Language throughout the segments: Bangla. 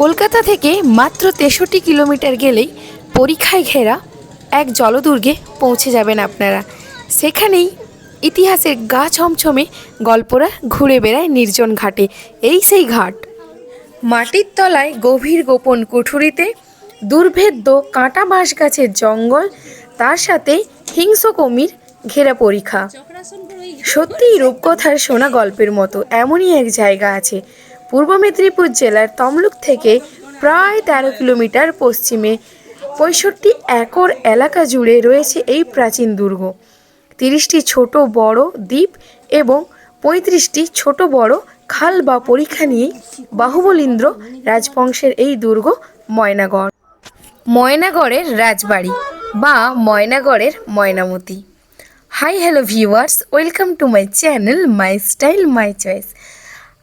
কলকাতা থেকে মাত্র তেষট্টি কিলোমিটার গেলেই পরীক্ষায় ঘেরা এক জলদুর্গে পৌঁছে যাবেন আপনারা। সেখানেই ইতিহাসের গা ছমছমে গল্পরা ঘুরে বেড়ায় নির্জন ঘাটে। এই সেই ঘাট। মাটির তলায় গভীর গোপন কুঠুরিতে দুর্ভেদ্য কাঁটা বাঁশ গাছের জঙ্গল, তার সাথে হিংস্র কুমির ঘেরা পরীক্ষা। সত্যিই রূপকথার শোনা গল্পের মতো এমনই এক জায়গা আছে। পূর্ব মেদিনীপুর জেলার তমলুক থেকে প্রায় তেরো কিলোমিটার পশ্চিমে পঁয়ষট্টি একর এলাকা জুড়ে রয়েছে এই প্রাচীন দুর্গ। তিরিশটি ছোট বড় দ্বীপ এবং পঁয়ত্রিশটি ছোট বড় খাল বা পরীক্ষা নিয়েই বাহুবলীন্দ্র রাজবংশের এই দুর্গ ময়নাগড়। ময়নাগড়ের রাজবাড়ি বা ময়নাগড়ের Moynamati. Hi hello viewers, welcome to my channel my style, my choice.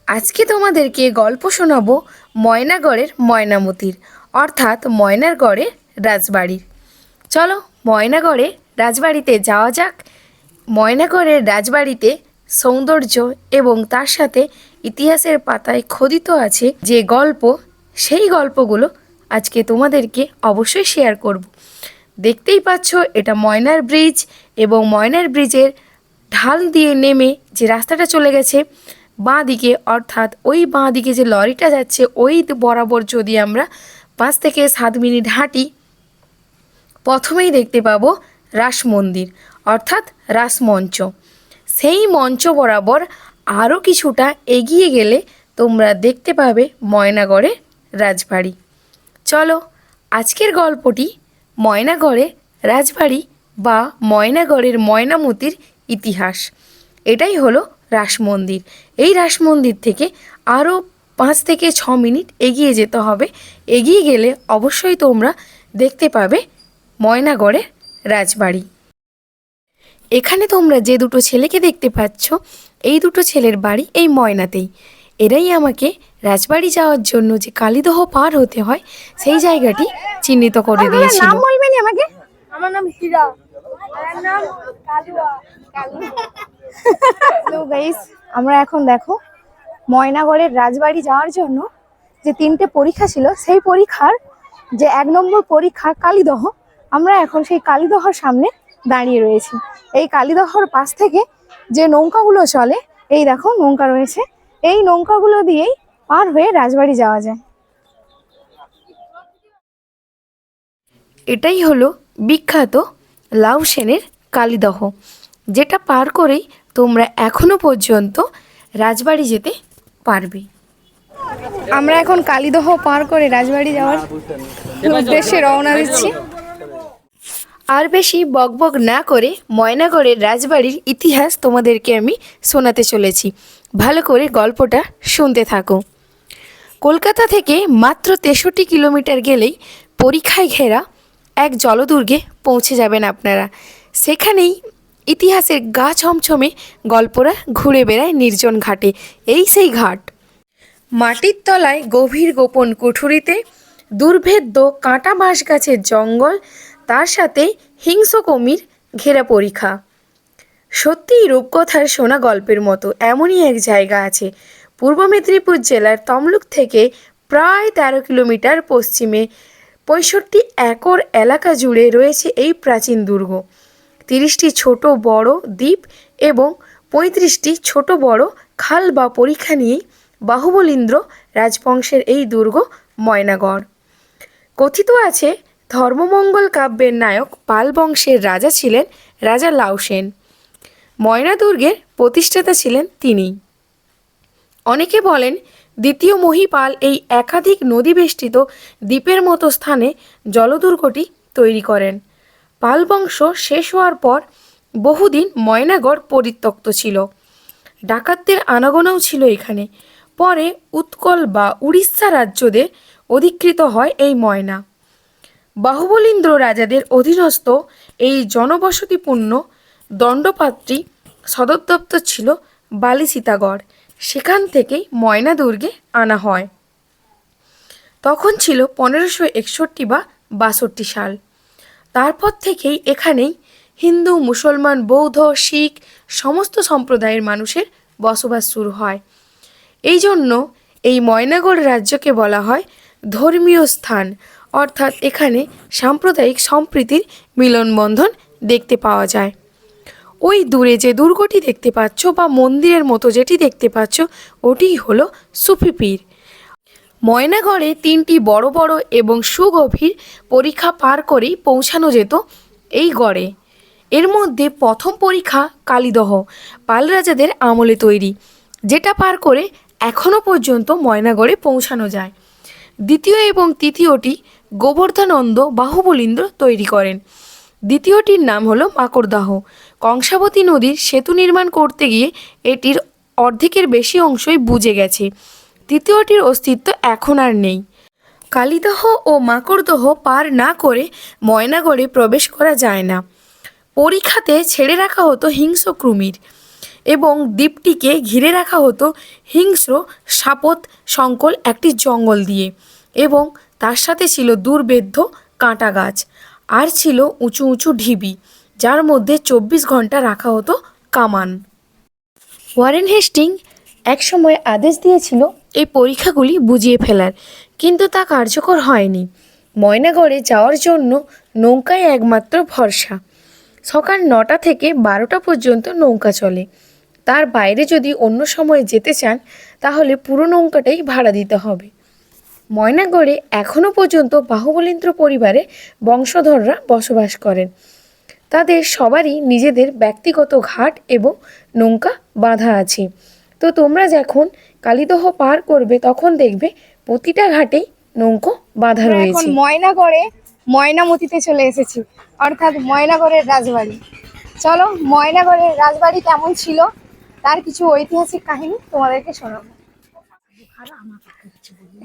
আজকে তোমাদেরকে গল্প শোনাবো ময়নাগড়ের ময়নামতির, অর্থাৎ ময়নারগড়ের রাজবাড়ির। চলো ময়নাগড়ে রাজবাড়িতে যাওয়া যাক। ময়নাগড়ের রাজবাড়িতে সৌন্দর্য এবং তার সাথে ইতিহাসের পাতায় খোদিত আছে যে গল্প, সেই গল্পগুলো আজকে তোমাদেরকে অবশ্যই শেয়ার করব। দেখতেই পাচ্ছ এটা ময়নার ব্রিজ এবং ময়নার ব্রিজের ঢাল দিয়ে নেমে যে রাস্তাটা চলে গেছে বাঁ দিকে অর্থাৎ ওই বাঁ দিকে যে লরিটা যাচ্ছে, ওই বরাবর যদি আমরা পাঁচ থেকে সাত মিনিট হাঁটি, প্রথমেই দেখতে পাবো রাস মন্দির, অর্থাৎ রাসমঞ্চ সেই মঞ্চ বরাবর আরও কিছুটা এগিয়ে গেলে তোমরা দেখতে পাবে ময়নাগড়ের রাজবাড়ি। চলো, আজকের গল্পটি ময়নাগড়ে রাজবাড়ি বা ময়নাগড়ের ময়নামতির ইতিহাস। এটাই হলো রাস মন্দির। এই রাস মন্দির থেকে আরও পাঁচ থেকে ছ মিনিট এগিয়ে যেতে হবে। এগিয়ে গেলে অবশ্যই তোমরা দেখতে পাবে ময়নাগড়ের রাজবাড়ি। এখানে তোমরা যে দুটো ছেলেকে দেখতে পাচ্ছ এই দুটো ছেলের বাড়ি এই ময়নাতেই। এরাই আমাকে রাজবাড়ি যাওয়ার জন্য যে কালীদহ পার হতে হয় সেই জায়গাটি চিহ্নিত করে দিয়েছিল। নাম বলবেন আমাকে? আমার নাম হীরা। আমার নাম কালুয়া। গাইস আমরা এখন দেখো ময়নাগড়ের রাজবাড়ি যাওয়ার জন্য যে তিনটে পরীক্ষা ছিল, সেই পরীক্ষার যে এক নম্বর পরীক্ষা কালীদহ, আমরা এখন সেই কালীদহর সামনে দাঁড়িয়ে রয়েছি। এই কালীদহর পাশ থেকে যে নৌকাগুলো চলে, এই দেখো নৌকা রয়েছে। এই নৌকাগুলো দিয়েই পার হয়ে রাজবাড়ি যাওয়া যায়। এটাই হলো বিখ্যাত লাউ সেনের কালীদহ, যেটা পার করেই তোমরা এখনও পর্যন্ত রাজবাড়ি যেতে পারবে। আমরা এখন কালীদহ পার করে রাজবাড়ি যাওয়ার উদ্দেশ্যে রওনা দিচ্ছি। আর বেশি বকবক না করে ময়নাগড়ের রাজবাড়ির ইতিহাস তোমাদেরকে আমি শোনাতে চলেছি। ভালো করে গল্পটা শুনতে থাকো। কলকাতা থেকে মাত্র তেষট্টি কিলোমিটার গেলেই পরীক্ষায় ঘেরা এক জলদুর্গে পৌঁছে যাবেন আপনারা। সেখানেই ইতিহাসের গা ছমছমে গল্পরা ঘুরে বেড়ায় নির্জন ঘাটে। এই সেই ঘাট। মাটির তলায় গভীর গোপন কুঠুরিতে দুর্ভেদ্য কাঁটা বাঁশ গাছের জঙ্গল, তার সাথে হিংস্র কুমির ঘেরা পরীক্ষা সত্যিই রূপকথার শোনা গল্পের মতো এমনই এক জায়গা আছে। পূর্ব মেদিনীপুর জেলার তমলুক থেকে প্রায় তেরো কিলোমিটার পশ্চিমে পঁয়ষট্টি একর এলাকা জুড়ে রয়েছে এই প্রাচীন দুর্গ। তিরিশটি ছোট বড় দ্বীপ এবং পঁয়ত্রিশটি ছোট বড় খাল বা পরীক্ষা নিয়েই বাহুবলীন্দ্র রাজবংশের এই দুর্গ ময়নাগড়। কথিত আছে, ধর্মমঙ্গল কাব্যের নায়ক পাল বংশের রাজা ছিলেন রাজা লাউসেন ময়না দুর্গের প্রতিষ্ঠাতা ছিলেন তিনিই অনেকে বলেন, দ্বিতীয় মহিপাল এই একাধিক নদী বেষ্টিত দ্বীপের মতো স্থানে জলদুর্গটি তৈরি করেন। পাল বংশ শেষ হওয়ার পর বহুদিন ময়নাগড় পরিত্যক্ত ছিল। ডাকাতদের আনাগোনাও ছিল এখানে। পরে উৎকল বা উড়িষ্যা রাজ্যদের অধিকৃত হয় এই ময়না। বাহুবলীন্দ্র রাজাদের অধীনস্থ এই জনবসতিপূর্ণ দণ্ডপাত্রী সদর দপ্তর ছিল বালিসীতাগড়। সেখান থেকেই ময়না দুর্গে আনা হয়। তখন ছিল পনেরোশো একষট্টি বা বাষট্টি সাল। তারপর থেকেই এখানেই হিন্দু, মুসলমান, বৌদ্ধ, শিখ সমস্ত সম্প্রদায়ের মানুষের বসবাস শুরু হয়। এই জন্য এই ময়নাগড় রাজ্যকে বলা হয় ধর্মীয় স্থান। অর্থাৎ এখানে সাম্প্রদায়িক সম্প্রীতির মিলনবন্ধন দেখতে পাওয়া যায়। ওই দূরে যে দুর্গটি দেখতে পাচ্ছ বা মন্দিরের মতো যেটি দেখতে পাচ্ছ ওটিই হলো সুফিপীর ময়নাগড়ে তিনটি বড় বড় এবং সুগভীর পরীক্ষা পার করেই পৌঁছানো যেত এই গড়ে। এর মধ্যে প্রথম পরীক্ষা কালীদহ পাল রাজাদের আমলে তৈরি, যেটা পার করে এখনও পর্যন্ত ময়নাগড়ে পৌঁছানো যায়। দ্বিতীয় এবং তৃতীয়টি গোবর্ধানন্দ বাহুবলীন্দ্র তৈরি করেন। দ্বিতীয়টির নাম হলো মাকড়দাহ। কংসাবতী নদীর সেতু নির্মাণ করতে গিয়ে এটির অর্ধেকের বেশি অংশই বুজে গেছে। তৃতীয়টির অস্তিত্ব এখন আর নেই। কালীদহ ও মাকড়দহ পার না করে ময়নাগড়ে প্রবেশ করা যায় না। পরীক্ষাতে ছেড়ে রাখা হতো হিংস্র কৃমির এবং দ্বীপটিকে ঘিরে রাখা হতো হিংস্র সাপত সংকল একটি জঙ্গল দিয়ে এবং তার সাথে ছিল দুর্বেদ্য কাঁটা গাছ আর ছিল উঁচু উঁচু ঢিবি, যার মধ্যে চব্বিশ ঘণ্টা রাখা হতো কামান। ওয়ারেন হেস্টিং একসময় আদেশ দিয়েছিল এই পরীক্ষাগুলি বুঝিয়ে ফেলার, কিন্তু তা কার্যকর হয়নি। ময়নাগড়ে যাওয়ার জন্য নৌকায় একমাত্র ভরসা। সকাল নটা থেকে বারোটা পর্যন্ত নৌকা চলে। তার বাইরে যদি অন্য সময় যেতে চান, তাহলে পুরো নৌকাটাই ভাড়া দিতে হবে। ময়নাগড়ে এখনও পর্যন্ত বাহুবলীন্দ্র পরিবারে বংশধররা বসবাস করেন। তাদের সবারই নিজেদের ব্যক্তিগত ঘাট এবং নৌকা বাঁধা আছে। তো তোমরা যখন কালীদহ পার করবে তখন দেখবে প্রতিটা ঘাটেই নৌকো বাঁধা এখন রয়েছে। ময়নাগড়ে ময়নামতিতে চলে এসেছি। অর্থাৎ ময়নাগড়ের রাজবাড়ি। চলো ময়নাগড়ের রাজবাড়ি কেমন ছিল? তার কিছু ঐতিহাসিক কাহিনী তোমাদেরকে শোনাবো।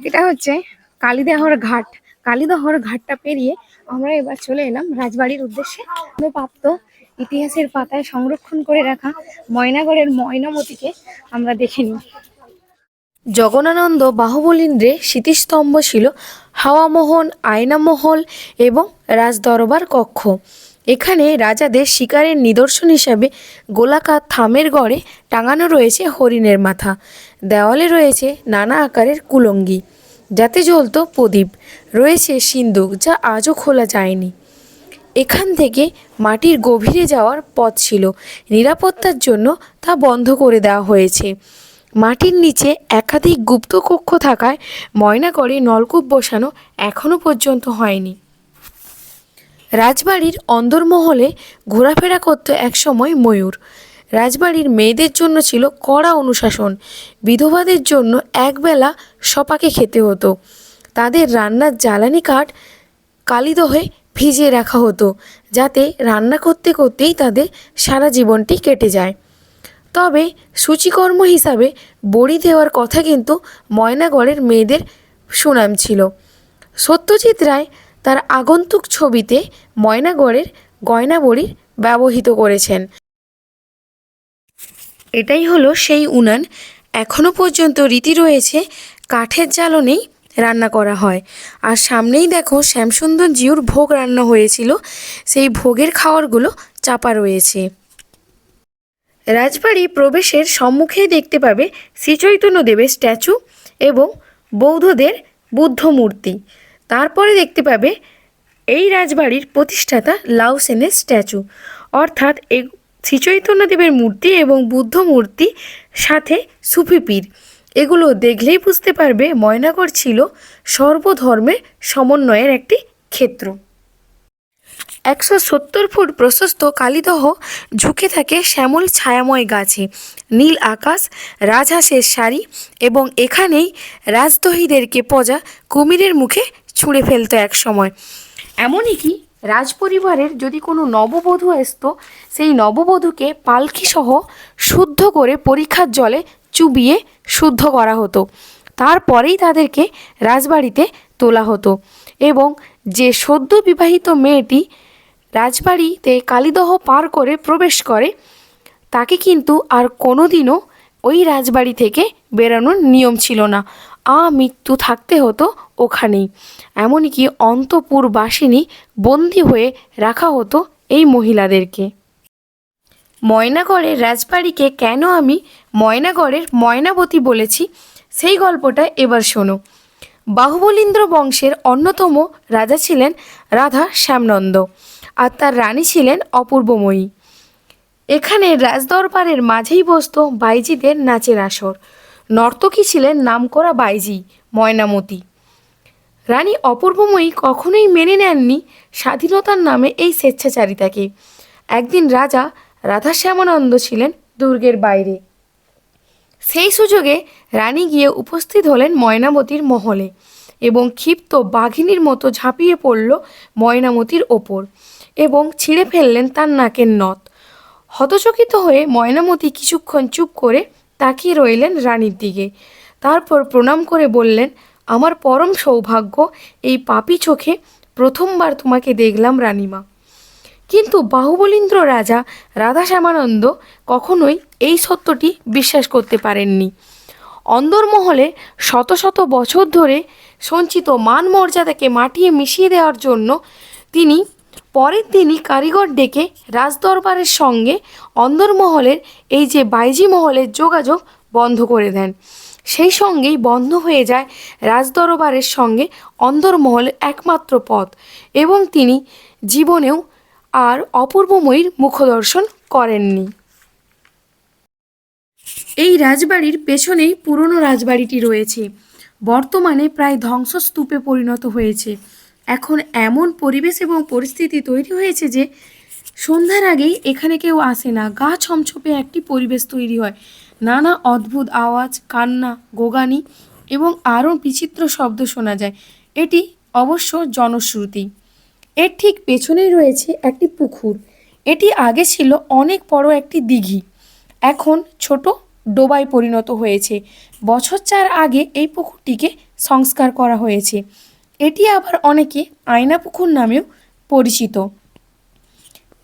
এটা হচ্ছে কালীদহর ঘাট। কালীদহর ঘাটটা পেরিয়ে আমরা এবার চলে এলাম রাজবাড়ির উদ্দেশ্যে। প্রাপ্ত ইতিহাসের পাতায় সংরক্ষণ করে রাখা ময়নাগড়ের ময়নামতিকে আমরা দেখে নিই। জগনানন্দ বাহুবলীন্দ্রে স্মৃতিস্তম্ভ ছিল হাওয়ামহল আয়নামহল এবং রাজদরবার কক্ষ। এখানে রাজাদের শিকারের নিদর্শন হিসাবে গোলাকার থামের গড়ে টাঙানো রয়েছে হরিণের মাথা। দেওয়ালে রয়েছে নানা আকারের কুলঙ্গি। যাতে জ্বলত প্রদীপ। রয়েছে সিন্দুক যা আজও খোলা যায়নি। এখান থেকে মাটির গভীরে যাওয়ার পথ ছিল। নিরাপত্তার জন্য তা বন্ধ করে দেওয়া হয়েছে। মাটির নিচে একাধিক গুপ্ত কক্ষ থাকায় ময়নাগড়ে নলকূপ বসানো এখনও পর্যন্ত হয়নি। রাজবাড়ির অন্দরমহলে ঘোরাফেরা করত একসময় ময়ূর। রাজবাড়ির মেয়েদের জন্য ছিল কড়া অনুশাসন। বিধবাদের জন্য একবেলা সপাকে খেতে হতো। তাদের রান্নার জ্বালানি কাঠ কালিদহে ভিজিয়ে রাখা হতো, যাতে রান্না করতে করতেই তাদের সারা জীবনটি কেটে যায়। তবে সূচিকর্ম হিসাবে বড়ি দেওয়ার কথা কিন্তু ময়নাগড়ের মেয়েদের সুনাম ছিল। সত্যজিৎ রায় তার আগন্তুক ছবিতে ময়নাগড়ের গয়না বড়ির ব্যবহৃত করেছেন। এটাই হলো সেই উনান। এখনও পর্যন্ত রীতি রয়েছে, কাঠের জ্বালনেই রান্না করা হয়। আর সামনেই দেখো শ্যামসুন্দর জিউর ভোগ রান্না হয়েছিল। সেই ভোগের খাওয়ারগুলো চাপা রয়েছে। রাজবাড়ি প্রবেশের সম্মুখেই দেখতে পাবে শ্রীচৈতন্যদেবের স্ট্যাচু এবং বৌদ্ধদের বুদ্ধ মূর্তি। তারপরে দেখতে পাবে এই রাজবাড়ির প্রতিষ্ঠাতা লাউসেনের স্ট্যাচু। অর্থাৎ এই শ্রীচৈতন্যদেবের মূর্তি এবং বুদ্ধ মূর্তি সাথে সুফিপীর এগুলো দেখলেই বুঝতে পারবে ময়নাগড় ছিল সর্বধর্মের সমন্বয়ের একটি ক্ষেত্র। একশো সত্তর ফুট প্রশস্ত কালীদহ ঝুঁকে থাকে শ্যামল ছায়াময় গাছে। নীল আকাশ, রাজহাঁসের শাড়ি এবং এখানেই রাজদহীদেরকে পজা কুমিরের মুখে ছুঁড়ে ফেলতো এক সময়। এমনই কি রাজপরিবারের যদি কোনো নববধূ আসতো, সেই নববধূকে পালকিসহ শুদ্ধ করে পরীক্ষার জলে চুবিয়ে শুদ্ধ করা হতো। তারপরেই তাদেরকে রাজবাড়িতে তোলা হতো এবং যে সদ্য বিবাহিত মেয়েটি রাজবাড়িতে কালীদহ পার করে প্রবেশ করে, তাকে কিন্তু আর কোনোদিনও ওই রাজবাড়ি থেকে বেরানোর নিয়ম ছিল না। আ মৃত্যু থাকতে হতো ওখানেই। এমনকি অন্তপুরবাসিনী বন্দি হয়ে রাখা হতো এই মহিলাদেরকে। ময়নাগড়ের রাজবাড়িকে কেন আমি ময়নাগড়ের ময়নাবতী বলেছি? সেই গল্পটা এবার শোনো। বাহুবলীন্দ্র বংশের অন্যতম রাজা ছিলেন রাধা শ্যামনন্দ আর তার রানী ছিলেন অপূর্বময়ী। এখানে রাজদরবারের মাঝেই বসত বাইজিদের নাচের আসর। নর্তকী ছিলেন নামকরা বাইজি, ময়নামতি। রানী অপূর্বময়ী কখনোই মেনে নেননি স্বাধীনতার নামে এই স্বেচ্ছাচারিতাকে। একদিন রাজা রাধা শ্যামানন্দ ছিলেন দুর্গের বাইরে। সেই সুযোগে রানী গিয়ে উপস্থিত হলেন ময়নামতির মহলে এবং ক্ষিপ্ত বাঘিনীর মতো ঝাঁপিয়ে পড়ল ময়নামতির ওপর এবং ছিঁড়ে ফেললেন তার নাকের নথ। হতচকিত হয়ে ময়নামতি কিছুক্ষণ চুপ করে তাকিয়ে রইলেন রানীর দিকে। তারপর প্রণাম করে বললেন, আমার পরম সৌভাগ্য, এই পাপি চোখে প্রথমবার তোমাকে দেখলাম রানীমা। কিন্তু বাহুবলীন্দ্র রাজা রাধা শ্যামানন্দ কখনোই এই সত্যটি বিশ্বাস করতে পারেননি। অন্দরমহলে শত শত বছর ধরে সঞ্চিত মান মর্যাদাকে মাটিয়ে মিশিয়ে দেওয়ার জন্য তিনি পরের দিনই কারিগর ডেকে রাজদরবারের সঙ্গে অন্দরমহলের এই যে বাইজি মহলের যোগাযোগ বন্ধ করে দেন। সেই সঙ্গেই বন্ধ হয়ে যায় রাজদরবারের সঙ্গে অন্দরমহলের একমাত্র পথ এবং তিনি জীবনেও আর অপূর্বময়ীর মুখদর্শন করেননি। এই রাজবাড়ির পেছনেই পুরনো রাজবাড়িটি রয়েছে। বর্তমানে প্রায় ধ্বংসস্তূপে পরিণত হয়েছে। এখন এমন পরিবেশ এবং পরিস্থিতি তৈরি হয়েছে যে সন্ধ্যার আগেই এখানে কেউ আসে না। গা ছমছপে একটি পরিবেশ তৈরি হয়। নানা অদ্ভুত আওয়াজ, কান্না, গোগানি এবং আরও বিচিত্র শব্দ শোনা যায়। এটি অবশ্য জনশ্রুতি। এর ঠিক পেছনেই রয়েছে একটি পুকুর। এটি আগে ছিল অনেক বড় একটি দিঘি। এখন ছোট ডোবায় পরিণত হয়েছে। বছর চার আগে এই পুকুরটিকে সংস্কার করা হয়েছে। এটি আবার অনেকে আয়না পুকুর নামেও পরিচিত।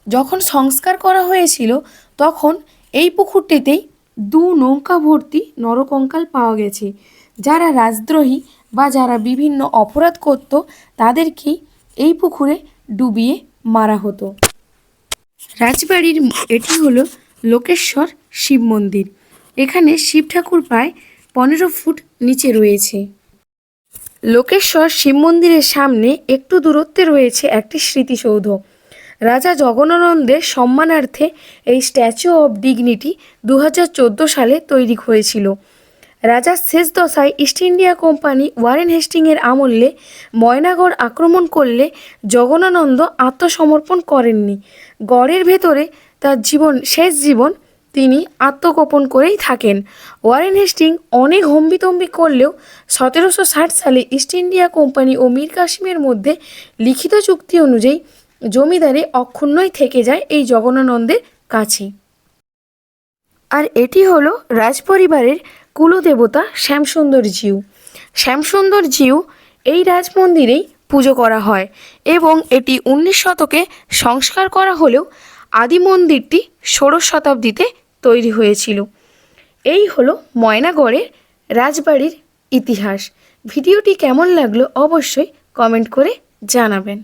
যখন সংস্কার করা হয়েছিল, তখন এই পুকুরটিতেই দু নৌকা ভর্তি নরকঙ্কাল পাওয়া গেছে। যারা রাজদ্রোহী বা যারা বিভিন্ন অপরাধ করত, তাদেরকেই এই পুকুরে ডুবিয়ে মারা হতো। রাজবাড়ির এটি হলো লোকেশ্বর শিব মন্দির। এখানে শিব ঠাকুর প্রায় পনেরো ফুট নিচে রয়েছে। লোকেশ্বর শিব মন্দিরের সামনে একটু দূরত্বে রয়েছে একটি স্মৃতিসৌধ। রাজা জগনানন্দের সম্মানার্থে এই স্ট্যাচু অব ডিগনিটি দু হাজার চোদ্দ সালে তৈরি হয়েছিল। রাজার শেষ দশায় ইস্ট ইন্ডিয়া কোম্পানি ওয়ারেন হেস্টিংয়ের আমলে ময়নাগড় আক্রমণ করলে জগনানন্দ আত্মসমর্পণ করেননি। গড়ের ভেতরে তার জীবন, শেষ জীবন তিনি আত্মগোপন করেই থাকেন। ওয়ারেন হেস্টিং অনেক হম্বিতম্বি করলেও সতেরোশো ষাট সালে ইস্ট ইন্ডিয়া কোম্পানি ও মীর কাসিমের মধ্যে লিখিত চুক্তি অনুযায়ী জমিদারি অক্ষুণ্ণই থেকে যায় এই জগনানন্দের কাছে। আর এটি হলো রাজপরিবারের কুলদেবতা শ্যামসুন্দর জিউ। শ্যামসুন্দর জিউ এই রাজমন্দিরেই পুজো করা হয় এবং এটি উনিশ শতকে সংস্কার করা হলেও আদি মন্দিরটি ষোড়শ শতাব্দীতে তৈরি হয়েছিল। এই হলো ময়নাগড়ের রাজবাড়ির ইতিহাস। ভিডিওটি কেমন লাগল অবশ্যই কমেন্ট করে জানাবেন।